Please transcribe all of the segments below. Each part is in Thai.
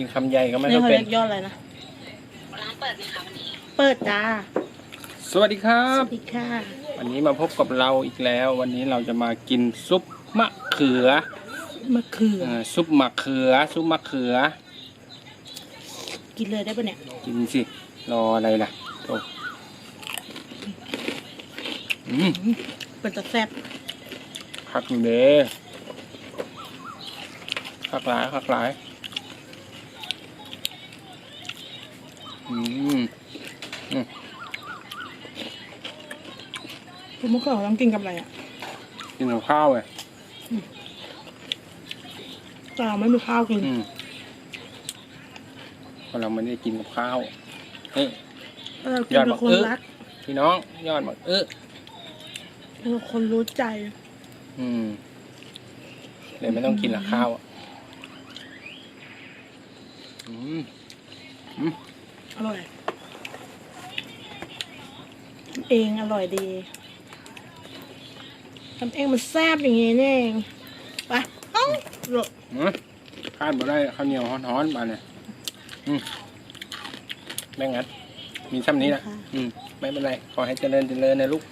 กินคำใหญ่ก็ไม่นี่ค่อยเขาเป็เรีน ยกยอดอะไรนะร้านเปิดไหมคะวันนี้เปิดจ้าสวัสดีครัสบ วัสดีค่ะวันนี้มาพบกับเราอีกแล้ว วันนี้เราจะมากินซุปมะเขือมะเขือเออซุปมะเขือ ซุปมะเขือ กินเลยได้ปะเนี่ยกินสิ รออะไรล่ะโอ้อืมเป็นตะแซ่บคักอยู่เด้คักหลายคักหลาย คุณมะเขือต้องกินกับอะไรอะกินกับข้าวไงแต่เราไม่มีข้าวกินอืมเพราะเราไม่ได้กินกับข้าวเอ้ยเรากินยอดเป็มะนคนเขือรักพี่น้องยอดหมดเออเป็นคนรู้ใจ อืมเลยไม่ต้องกินละข้าวอะอืมอ ร่อยทำเองอร่อยดีทำเองมันแซ่บอย่างงี้นี่เองไปเอ้าหลบอืมคาดมาได้ข้าวเหนียวฮ้อนๆมาเนี่ยอืมแม่งัด มีซ้ำนี้แหละอืมไม่เป็นไร ขอให้เจริญเจริญนะลูก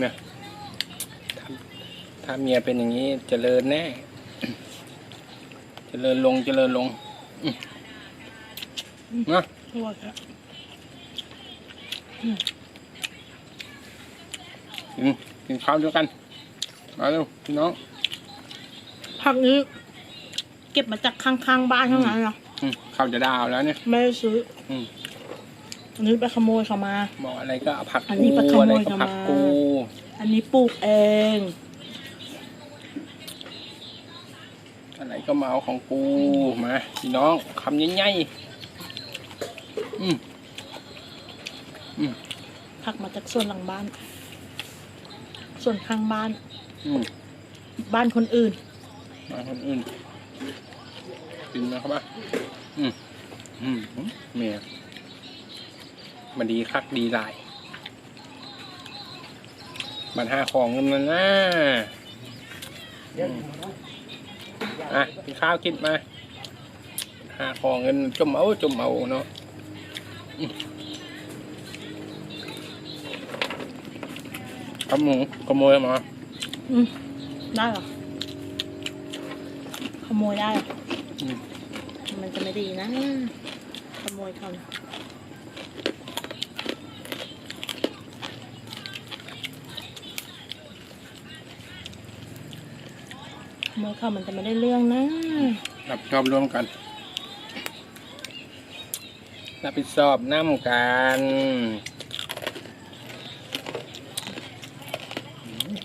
เนี่ยถ้าถ้าเมียเป็นอย่างนี้เจริญแน่ เจริญลงเจริญลง อืม นะอร่อยครับกินกินข้าวด้วยกันมาเร็วพี่น้องผักนี้เก็บมาจากข้างๆบ้านเท่านั้นนะอืมข้าวจะดาวแล้วเนี่ยไม่ได้ซื้ออืมอันนี้ไปขโมยเขามา บอกอะไรก็เอาผักอันนี้กูปลาขโมยอะไรก็กันผักมา กูอันนี้ปลูกเอง อะไรก็มาเอาของกูมาพี่น้องคำใหญ่ๆ อืมผักมาจากส่วนหลังบ้าน ส่วนข้างบ้าน อืมบ้านคนอื่น มาคนอื่นกินนะครับว่าอืมอืมเมียมาดีคักดีหลายบันห้าของเงินมันนะอืมอะกินข้าวกินมาหาของเงินจมเอาจมเอาเนาะอืม ขโมยขโมยมาอืมได้เหรอ ขโมยได้เหรออืมมันจะไม่ดีนะ ขโมยเขานะขโมยเขามันจะไม่ได้เรื่องนะรับผิดชอบร่วมกัน รับผิดชอบน้ำกัน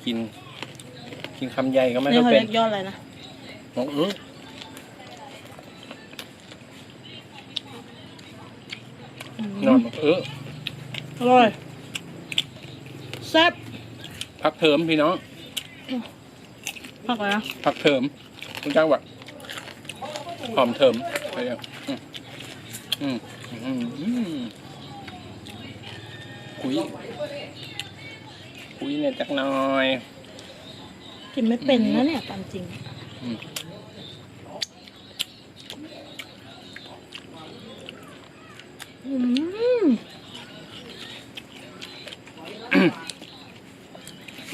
กิน กินคำใหญ่ก็ไม่นี่ค่อยเขาเป็เรีนยกยอดอะไรนะมองเอออืมนอนบอกเอออร่อยแซ่บพักเทอมพี่น้องผักอะไรนะพักเทอมคุณจ้างแบบหอมเทอมอะไรอย่างอืม อืมอืมอืมคุยคุยเนี่ยจักหน่อยกินไม่เป็นนะเนี่ยตามจริง อืมอืม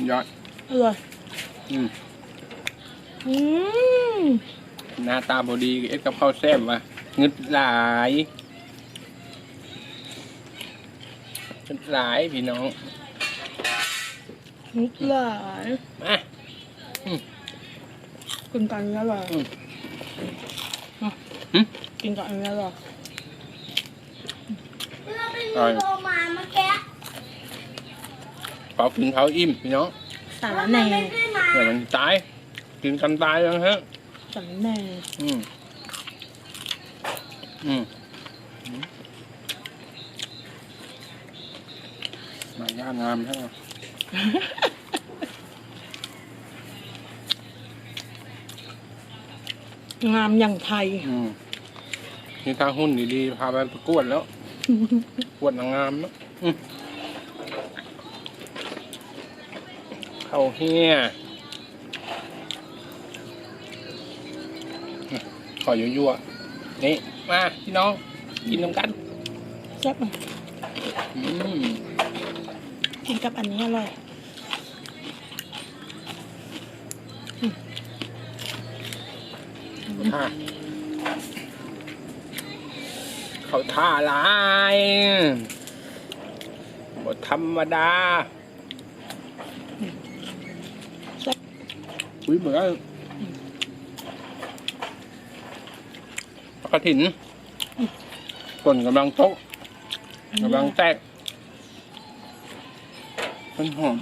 ยอดอร่อยอืมอืมหน้าตาบอดีเอ็ดกับข้าวแซ่บว่ะ งึดหลายงึดหลายพี่น้องนุกหลายมากินกันนี้อร่อยอืมอะหึกินกับอันนี้อร่อยอร่อยเผากินเผาอิ่มพี่น้องสารแหน่เดี๋ยวมันตายกินกันตายแล้วฮะสารแหน่อืม อืมมาย่างามใช่ไหมงามอย่างไทย อืมนี่ถ้าหุ้นดีๆพาไปประกวดแล้ว ประกวดนางงามแล้วอืมเข้าเฮียขอยั่วๆนี่ มาพี่น้องกินน้ำกันแซ่บไหมอืมกินกับอันนี้อร่อยท่าเขาท่าหลายบทธรรมดาแซ่บอุ้ยเหมือน กันปลากระถินต้นกำลังโตะอันนี้กำลังแตกมันหอม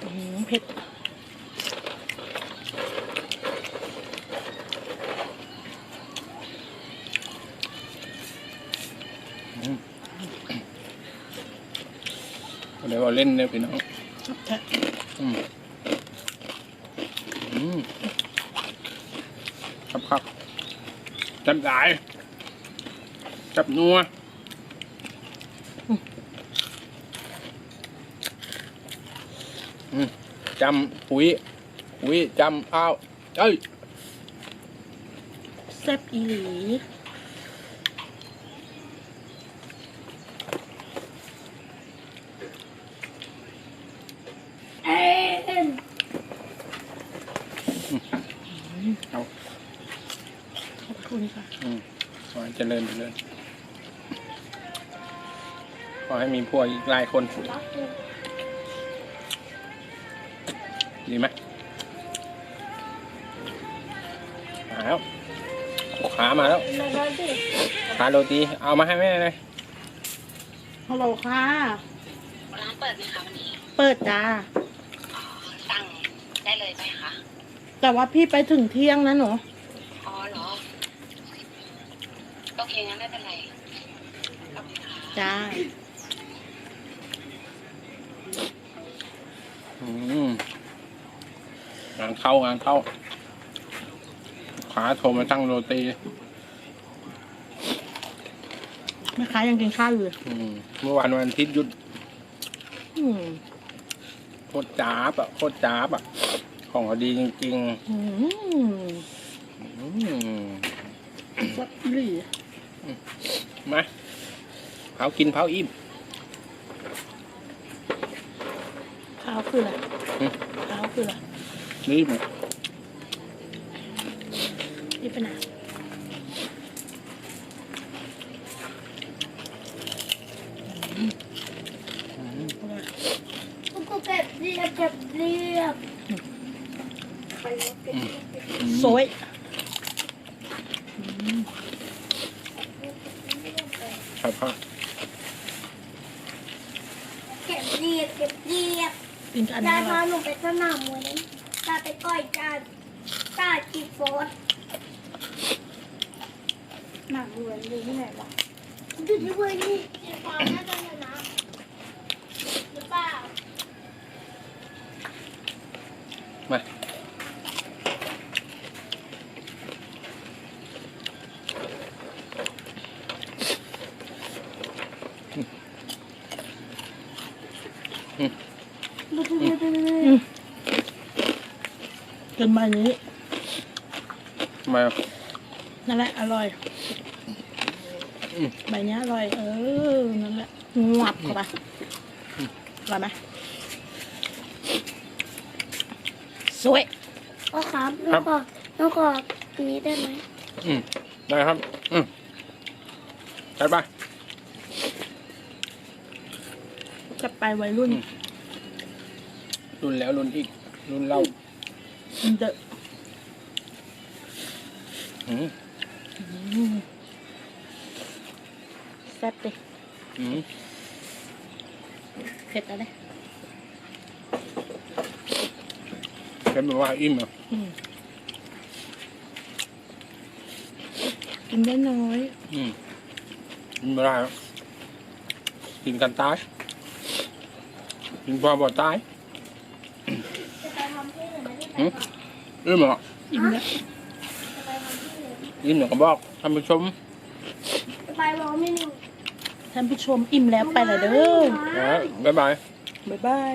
อื้อหือเผ็ดเดี๋ยวเอาเล่นเนี่ยพี่น้องจับแทะอืมอืมครับครับ จับหลายจับนัวจำปุ๋ยปุ๋ยจำอ้าวเอ้ยแซ่บอีหลี เอา ขอบคุณค่ะ อืมขอให้เจริญเจริญขอให้มีพวกอีกหลายคน ดีไหมมาแล้วขามาแล้วขาโรตี เอามาให้แม่เลยฮัลโหลค่ะ ร้านเปิดไหมคะวันนี้เปิดจ้าอ๋อสั่งได้เลยไหมคะ แต่ว่าพี่ไปถึงเที่ยงนะหนู อ๋อเหรอ โอเคงั้นไม่เป็นไรขอบคุณค่ะ จ้าอืมงานเข้างานเข้าขาโทรมาตั้งโรตีแม่ค้ายังกินข้าวอยู่เลยอืมเมื่อวานวันอาทิตย์หยุดอืมโคตรจ้าบอะโคตรจ้าบอะ ของเขาดีจริงอืมๆอืมแซ่บอีหลีมาเผากินเผาอิ่มข้าวคืออะไรอืมข้าวคืออะไรนี่มันนี่เป็นอะไรอืมอร่อยกูเก็บเรียบเก็บเรียบอืมโซยครับครับ เก็บเรียบเก็บเรียบกินกับอันได้นี้อพาร่อยหนูไปสนามมวยนั้นตาไปก้อยจานตาจีโฟสหนังมวยอยู่ที่ไหนวะอยู่ที่เวยนี่จีโฟสน่าจะชนะหรือเปล่า มาอื ดูดูดูดูดู อืม กินใบนี้มานั่นแหละอร่อยใบนี้อร่อย เออ นั่นแหละงวบเข้าไปอร่อยไหมสวยโอ้ครับน้องขอน้องขออันนี้ได้ไหมอืมได้ครับ อืมใช่ปะ จะไปวัยรุ่นอืมรุ่นแล้วรุ่นอีก รุ่นเราเดอะอืมอืมแซ่บดิอืมเผ็ดอะไรแค่บอกว่าอิ่มอะอืมกินได้น้อย อืมกินไม่ได้หรอกกินกันตาย กินพอบ่ตายจะไปทำที่อื่นไม่ได้ไปอืมก่อนอิ่มเหรออิ่มแล้วจะไปทำที่อื่นอิ่มเหรอก็บอกท่านผู้ชมจะไปร้องไม่หนึ่งท่านผู้ชมอิ่มแล้วไปเลยเด้อนะบ๊ายบาย บ๊ายบาย